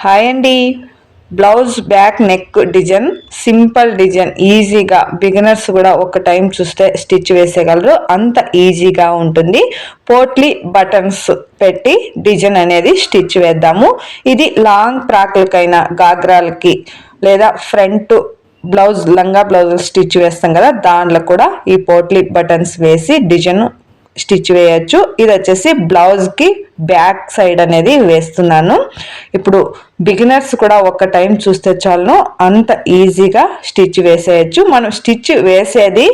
Hi అండి. Blouse back neck design simple design ఈజీగా beginners కూడా ఒక టైం చూస్తే స్టిచ్ వేసేయగలరు. అంత ఈజీగా ఉంటుంది. పోట్లీ బటన్స్ పెట్టి డిజైన్ అనేది స్టిచ్ వేద్దాము. ఇది లాంగ్ ఫ్రాక్లకైనా గాగ్రాలకి లేదా ఫ్రంట్ బ్లౌజ్ లంగా బ్లౌజ్ స్టిచ్ వేస్తాం కదా దాంట్లో కూడా ఈ పోట్లీ బటన్స్ వేసి డిజైన్ స్టిచ్ వేయచ్చు. ఇది వచ్చేసి బ్లౌజ్కి బ్యాక్ సైడ్ అనేది వేస్తున్నాను. ఇప్పుడు బిగినర్స్ కూడా ఒక టైం చూస్తే చాలను. అంత ఈజీగా స్టిచ్ వేసేయచ్చు. మనం స్టిచ్ వేసేది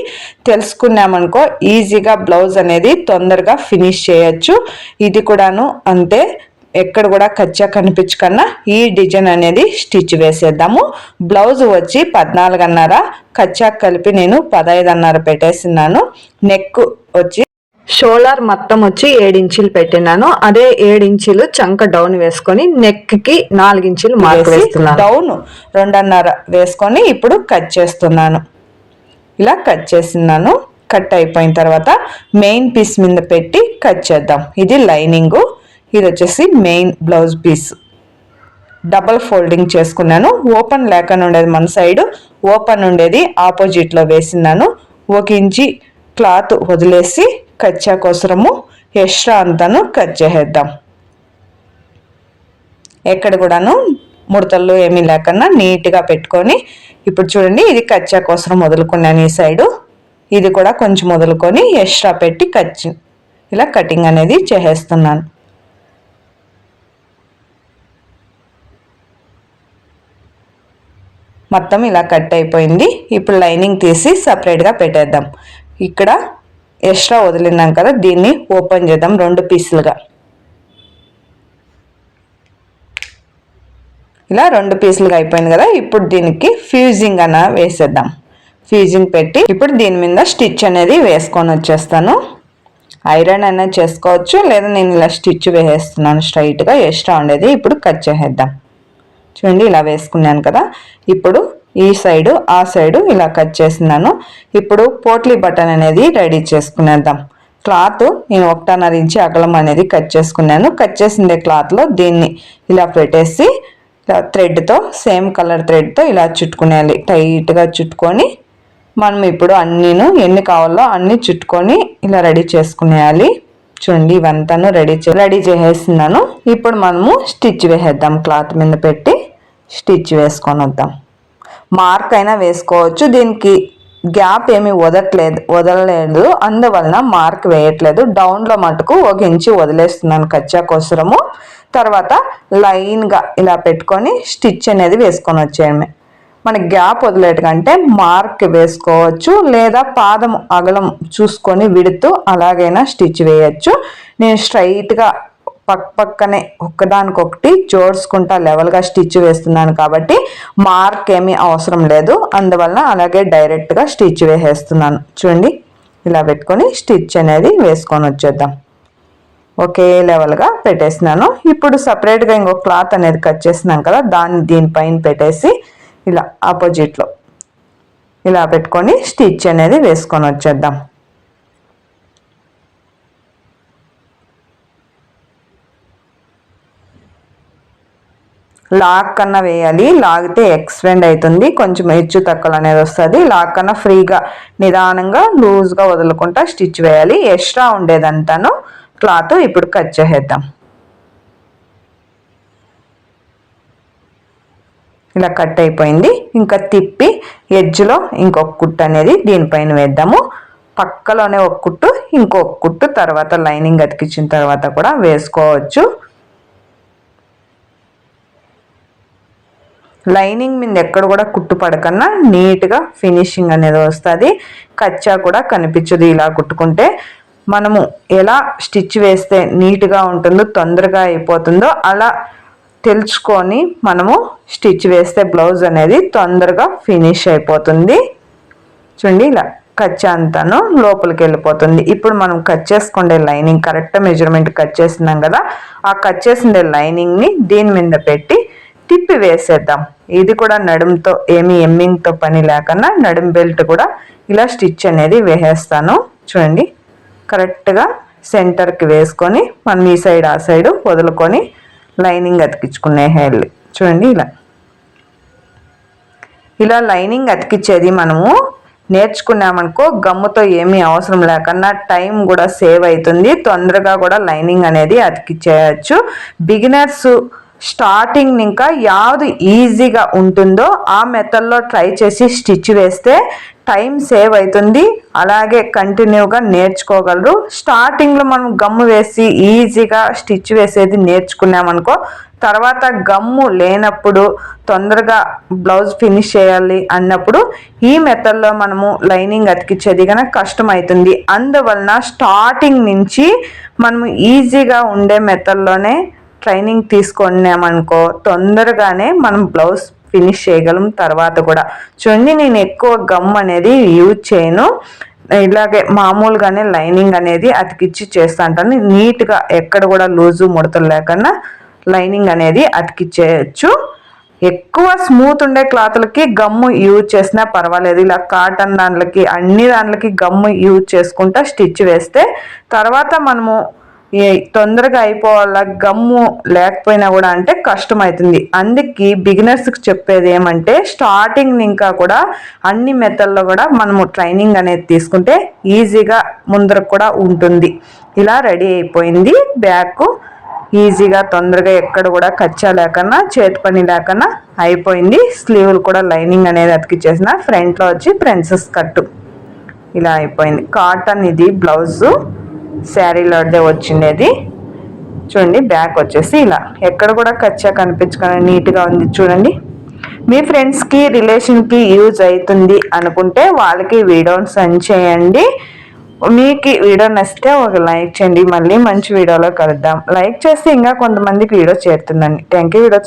తెలుసుకున్నామనుకో ఈజీగా బ్లౌజ్ అనేది తొందరగా ఫినిష్ చేయొచ్చు. ఇది కూడాను అంతే. ఎక్కడ కూడా కచ్చా కనిపించకన్నా ఈ డిజైన్ అనేది స్టిచ్ వేసేద్దాము. బ్లౌజ్ వచ్చి పద్నాలుగున్నర కచ్చా కలిపి నేను పదహైదున్నర పెట్టేసినాను నెక్ వచ్చి షోల్డర్ మొత్తం వచ్చి ఏడించులు పెట్టినాను. అదే ఏడించులు చంక డౌన్ వేసుకొని నెక్కి నాలుగించులు మార్క్ వేస్తున్నాను. డౌన్ రెండున్నర వేసుకొని ఇప్పుడు కట్ చేస్తున్నాను. ఇలా కట్ చేస్తున్నాను కట్ అయిపోయిన తర్వాత మెయిన్ పీస్ మీద పెట్టి కట్ చేద్దాం. ఇది లైనింగ్. ఇది వచ్చేసి main blouse piece. Double folding చేసుకున్నాను. ఓపెన్ లేకుండా ఉండేది మన సైడ్. ఓపెన్ ఉండేది ఆపోజిట్లో వేసినాను ఒక ఇంచి క్లాత్ వదిలేసి కచ్చా కోసరము ఎక్స్ట్రా అంతాను కట్ చేసేద్దాం ఎక్కడ కూడాను ముడతలు ఏమీ లేకుండా నీట్గా పెట్టుకొని ఇప్పుడు చూడండి ఇది కచ్చా కోసరం వదులుకున్నాను ఈ సైడు. ఇది కూడా కొంచెం వదులుకొని ఎక్స్ట్రా పెట్టి కచ్చి ఇలా కటింగ్ అనేది చేసేస్తున్నాను. మొత్తం ఇలా కట్ అయిపోయింది. ఇప్పుడు లైనింగ్ తీసి సపరేట్గా పెట్టేద్దాం. ఇక్కడ ఎక్స్ట్రా వదిలినాం కదా దీన్ని ఓపెన్ చేద్దాం రెండు పీసులుగా. ఇలా రెండు పీసులుగా అయిపోయింది కదా ఇప్పుడు దీనికి ఫ్యూజింగ్ అన్న వేసేద్దాం. ఫ్యూజింగ్ పెట్టి ఇప్పుడు దీని మీద స్టిచ్ అనేది వేసుకొని వచ్చేస్తాను. ఐరన్ అయినా చేసుకోవచ్చు లేదా నేను ఇలా స్టిచ్ వేసేస్తున్నాను స్ట్రైట్గా ఎక్స్ట్రా ఉండేది ఇప్పుడు కట్ చేసేద్దాం. చూడండి ఇలా వేసుకున్నాను కదా. ఇప్పుడు ఈ సైడు ఆ సైడు ఇలా కట్ చేసినాను ఇప్పుడు పోట్లీ బటన్ అనేది రెడీ చేసుకునేద్దాం. క్లాత్ నేను ఒకటన్నర ఇంచి అగలం అనేది కట్ చేసుకున్నాను. కట్ చేసిందే క్లాత్లో దీన్ని ఇలా పెట్టేసి థ్రెడ్తో సేమ్ కలర్ థ్రెడ్తో ఇలా చుట్టుకునేయాలి. టైట్గా చుట్టుకొని మనం ఇప్పుడు అన్నీను ఎన్ని కావాలో అన్నీ చుట్టుకొని ఇలా రెడీ చేసుకునేయాలి. చూడండి ఇవంతాను రెడీ చే రెడీ చేసేస్తున్నాను. ఇప్పుడు మనము స్టిచ్ వేసేద్దాం క్లాత్ మీద పెట్టి. స్టిచ్ వేసుకొని వద్దాం మార్క్ అయినా వేసుకోవచ్చు. దీనికి గ్యాప్ ఏమి వదట్లేదు వదలలేదు. అందువలన మార్క్ వేయట్లేదు. డౌన్లో మటుకు ఒక ఇంచు వదిలేస్తున్నాను కచ్చా కోసరము. తర్వాత లైన్గా ఇలా పెట్టుకొని స్టిచ్ అనేది వేసుకొని వచ్చేయడమే. మన గ్యాప్ వదిలేటకంటే మార్క్ వేసుకోవచ్చు. లేదా పాదం అగలం చూసుకొని విడుతూ అలాగైనా స్టిచ్ వేయచ్చు. నేను స్ట్రైట్గా పక్క పక్కనే ఒకదానికొకటి జోడ్చుకుంటా లెవెల్గా స్టిచ్ వేస్తున్నాను కాబట్టి మార్క్ ఏమీ అవసరం లేదు. అందువలన అలాగే డైరెక్ట్గా స్టిచ్ వేసేస్తున్నాను. చూడండి ఇలా పెట్టుకొని స్టిచ్ అనేది వేసుకొని వచ్చేద్దాం. ఒకే లెవెల్గా పెట్టేసినాను ఇప్పుడు సపరేట్గా ఇంకో క్లాత్ అనేది కట్ చేసినాం కదా దాన్ని దీనిపైన పెట్టేసి ఇలా ఆపోజిట్లో ఇలా పెట్టుకొని స్టిచ్ అనేది వేసుకొని వచ్చేద్దాం. లాక్ కన్నా వేయాలి. లాగితే ఎక్స్టెండ్ అవుతుంది. కొంచెం హెచ్చు తక్కువ అనేది వస్తుంది. లాక్ కన్నా ఫ్రీగా నిదానంగా లూజ్గా వదులుకుంటా స్టిచ్ వేయాలి. ఎక్స్ట్రా ఉండేదంతాను క్లాత్ ఇప్పుడు కట్ చేసేద్దాం. ఇలా కట్ అయిపోయింది. ఇంకా తిప్పి ఎడ్జ్లో ఇంకొక కుట్టు అనేది దీనిపైన వేద్దాము. పక్కలోనే ఒక కుట్టు ఇంకొక కుట్టు తర్వాత లైనింగ్ అతికించిన తర్వాత కూడా వేసుకోవచ్చు. లైనింగ్ మీద ఎక్కడ కూడా కుట్టు పడకన్నా నీట్గా ఫినిషింగ్ అనేది వస్తుంది. కచ్చా కూడా కనిపించదు ఇలా కుట్టుకుంటే. మనము ఎలా స్టిచ్ వేస్తే నీట్గా ఉంటుందో తొందరగా అయిపోతుందో అలా తెలుసుకొని మనము స్టిచ్ వేస్తే బ్లౌజ్ అనేది తొందరగా ఫినిష్ అయిపోతుంది. చూడండి ఇలా కచ్చా అంతాను లోపలికి వెళ్ళిపోతుంది. ఇప్పుడు మనం కట్ చేసుకుండే లైనింగ్ కరెక్ట్ మెజర్మెంట్ కట్ చేసినాం కదా ఆ కట్ చేసిండే లైనింగ్ని దీని మీద పెట్టి తిప్పి వేసేద్దాం ఇది కూడా నడుముతో ఏమి ఎమ్మింగ్తో పని లేకుండా నడుము బెల్ట్ కూడా ఇలా స్టిచ్ అనేది వేసేస్తాను. చూడండి. కరెక్ట్గా సెంటర్కి వేసుకొని మనం ఈ సైడ్ ఆ సైడ్ వదులుకొని లైనింగ్ అతికించుకునే హెయిల్ చూడండి ఇలా. ఇలా లైనింగ్ అతికిచ్చేది మనము నేర్చుకున్నామనుకో గమ్ముతో ఏమీ అవసరం లేకుండా టైం కూడా సేవ్ అవుతుంది. తొందరగా కూడా లైనింగ్ అనేది అతికిచ్చేయచ్చు. బిగినర్స్ స్టార్టింగ్ ఇంకా యాది ఈజీగా ఉంటుందో ఆ మెథడ్లో ట్రై చేసి స్టిచ్ వేస్తే టైం సేవ్ అవుతుంది అలాగే కంటిన్యూగా నేర్చుకోగలరు. స్టార్టింగ్లో మనం గమ్ము వేసి ఈజీగా స్టిచ్ వేసేది నేర్చుకున్నామనుకో తర్వాత గమ్ము లేనప్పుడు తొందరగా బ్లౌజ్ ఫినిష్ చేయాలి అన్నప్పుడు ఈ మెథడ్లో మనము లైనింగ్ అతికిచ్చేది కనుక కష్టం అవుతుంది అందువలన స్టార్టింగ్ నుంచి మనము ఈజీగా ఉండే మెథడ్లోనే ట్రైనింగ్ తీసుకున్నామనుకో తొందరగానే మనం బ్లౌజ్ ఫినిష్ చేయగలం తర్వాత కూడా. చూడండి నేను ఎక్కువ గమ్ అనేది యూజ్ చేయను. ఇలాగే మామూలుగానే లైనింగ్ అనేది అతికిచ్చి చేస్తా ఉంటాను. నీట్గా ఎక్కడ కూడా లూజు ముడతలు లేకుండా లైనింగ్ అనేది అతికిచ్చేయచ్చు. ఎక్కువ స్మూత్ ఉండే క్లాత్లకి గమ్ము యూజ్ చేసినా పర్వాలేదు. ఇలా కాటన్ దాంట్లకి అన్ని దాంట్లకి గమ్ము యూజ్ చేసుకుంటా స్టిచ్ వేస్తే తర్వాత మనము తొందరగా అయిపోవాలా? గమ్ము లేకపోయినా కూడా అంటే కష్టమవుతుంది అందుకే బిగినర్స్కి చెప్పేది ఏమంటే స్టార్టింగ్ ఇంకా కూడా అన్ని మెథడ్లో కూడా మనము ట్రైనింగ్ అనేది తీసుకుంటే ఈజీగా ముందరకు కూడా ఉంటుంది. ఇలా రెడీ అయిపోయింది. బ్యాగ్ ఈజీగా తొందరగా ఎక్కడ కూడా కచ్చా లేకన్నా చేతి పని లేకన్నా అయిపోయింది. స్లీవ్లు కూడా లైనింగ్ అనేది అతికిచ్చేసిన. ఫ్రంట్లో వచ్చి ప్రిన్సెస్ కట్టు. ఇలా అయిపోయింది. కాటన్ ఇది బ్లౌజు. శారీలోదే వచ్చిండేది. చూడండి బ్యాక్ వచ్చేసి ఇలా. ఎక్కడ కూడా కచ్చా కనిపించకుండా నీట్గా ఉంది చూడండి. మీ ఫ్రెండ్స్కి రిలేషన్కి యూజ్ అవుతుంది అనుకుంటే వాళ్ళకి వీడియోని సెండ్ చేయండి. మీకు వీడియో నచ్చితే ఒక లైక్ చేయండి. మళ్ళీ మంచి వీడియోలో కలుద్దాం. లైక్ చేస్తే ఇంకా కొంతమందికి వీడియో చేరుతుందండి. Thank you video